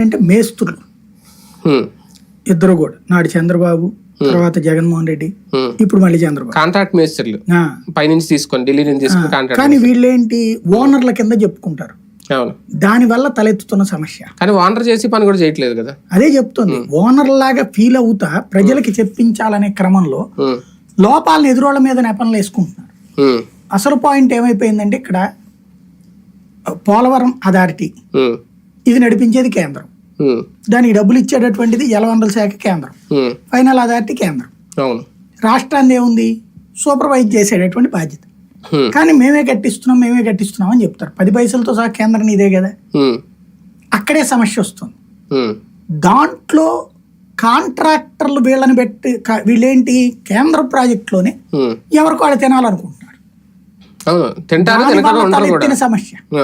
అంటే మేస్త్రులు. హ్మ్. ఇద్దరు కూడా. నాడు చంద్రబాబు తర్వాత జగన్మోహన్ రెడ్డి. ఇప్పుడు మళ్ళీ చంద్రబాబు. కాంట్రాక్ట్ మేస్త్రీలు. ఆ, పైనుంచి తీసుకొని ఢిల్లీ నుంచి తీసుకొని కానీ వీళ్ళేంటి? ఓనర్ల కింద చెప్పుకుంటారు. దాని వల్ల తలెత్తుతున్న సమస్య. కానీ వాండర్ చేసి పని కూడా చేయట్లేదు కదా. అదే చెప్తుంది. ఓనర్ లాగా ఫీల్ అవుతా ప్రజలకి చెప్పించాలనే క్రమంలో. లోపాలను ఎదురోళ్ళ మీద నెపనలు వేసుకుంటున్నారు. అసలు పాయింట్ ఏమైపోయిందంటే ఇక్కడ పోలవరం అథారిటీ. ఇది నడిపించేది కేంద్రం. దానికి డబ్బులు ఇచ్చేటటువంటిది జలవనరుల శాఖ కేంద్రం. ఫైనల్ అథారిటీ కేంద్రం. అవును. రాష్ట్రాన్ని ఏముంది? సూపర్వైజ్ చేసేటటువంటి బాధ్యత. కానీ మేమే కట్టిస్తున్నాం మేమే కట్టిస్తున్నాం అని చెప్తారు. పది పైసలతో సహా కేంద్రం ఇదే కదా. అక్కడే సమస్య వస్తుంది. దాంట్లో కాంట్రాక్టర్లు వీళ్ళని పెట్టి వీళ్ళేంటి? కేంద్ర ప్రాజెక్టులోనే. ఎవరికి వాళ్ళు తినాలనుకుంటున్నారు. దానివల్ల తలెత్తిన సమస్య.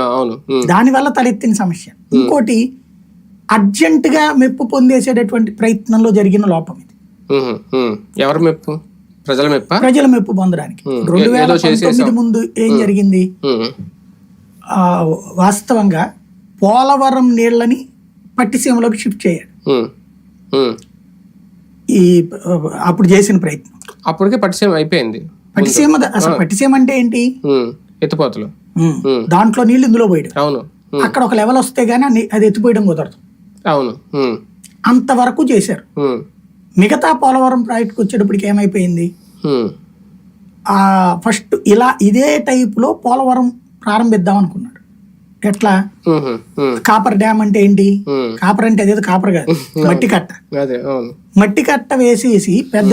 దానివల్ల తలెత్తిన సమస్య. ఇంకోటి అర్జెంటుగా మెప్పు పొందేసేటటువంటి ప్రయత్నంలో జరిగిన లోపం ఇది. ఎవరు మెప్పు? ప్రజల మెప్ప? ప్రజల మెప్పు పొందడానికి. రెండు వేల. పంతొమ్మిది ముందు ఏం జరిగింది? వాస్తవంగా పోలవరం నీళ్ళని పట్టిసీమలోకి షిఫ్ట్ చేయాలి. ఈ అప్పుడు చేసిన ప్రయత్నం. అప్పటికే పట్టిసీమ అయిపోయింది. పట్టిసీమ అసలు పట్టిసీమ అంటే ఏంటి. ఎత్తిపోతలు. దాంట్లో నీళ్ళు ఇందులో పోయడం. అవును. అక్కడ ఒక లెవెల్ వస్తే గానీ అది ఎత్తిపోయడం కుదరదు. అవును. అంతవరకు చేశారు. మిగతా పోలవరం ప్రాజెక్ట్కి వచ్చేటప్పటికి ఏమైపోయింది. ఆ ఫస్ట్ ఇలా ఇదే టైపులో పోలవరం ప్రారంభిద్దాం అనుకున్నాడు ఎట్లా. కాపర్ డ్యామ్ అంటే ఏంటి. కాపర్ అంటే అదేదో కాపర్ కాదు మట్టి కట్ట మట్టి కట్ట వేసేసి పెద్ద